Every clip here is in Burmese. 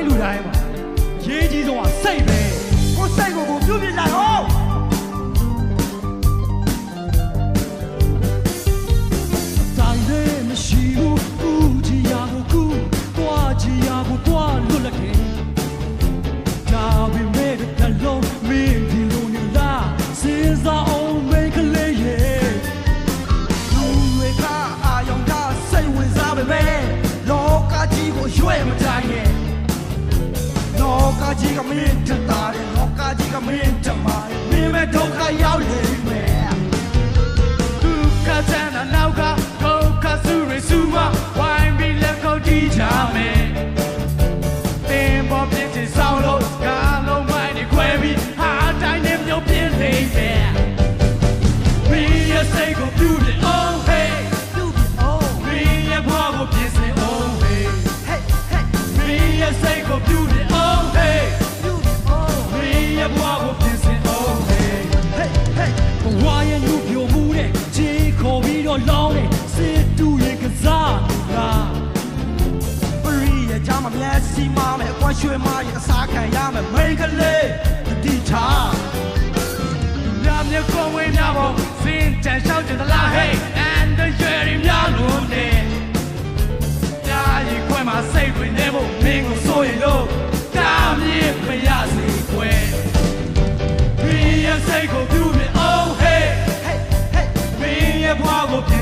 တိုင်းလူတိုင်းမှာအရေးကြီးဆုံးကစိတ်ပဲကိုယ်စိတ်ကိုကိုပြုတ်ပြလိုက်အောင်တိုင်းလည်းမရှိဘူးကူကြည်ရကိုကူတွားကြည်ရကိုတွားလွတ်လပ်ခဲ့ဒါပေမဲ့တလုံးမင်းဒီလိုနေလားစဉ်းစားအောင်မိန်းကလေးရဲ့လူတွေကအာယုံကစိတ်ဝင်စားပေမဲ့လောကကြီးကိုရွေ့မတိုင်းနဲ့လော ကကြီးကမင်းတတာတယ်လောကကြီးကမင်းတမာတယ်မင်းပဲဒုက္ခရောက်နေမယ်ဒုက္ခချမ်းသာနောက်ကဒုက္ခစုရစုမဝိုင်းပြီးလက်ကိုတီးကြမယ်သင်ပေါ်ပြည့်ချ မမျက်စိမမယ်အကွာရွှေမရဲ့အစားခံရမယ်မိန်းကလေးတိချာညမြေကောင်းဝင်းများပေါ်စင်တန်ရှောက်ကြသလား hey and the year များလို့နေညာရီခွဲမှာစိတ်ဝင်နေဖို့မင်းကိုစိုးရင်လို့တာမြင့်မရစေခွဲမင်းရဲ့စိတ်ကိုပြုမြင် oh hey hey hey မင်းရဲ့ဘဝကို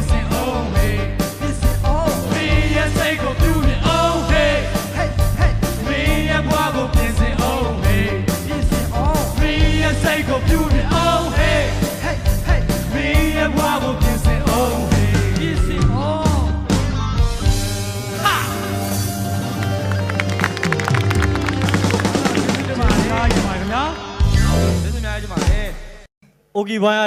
အိုဂီဘိုင်းကတော့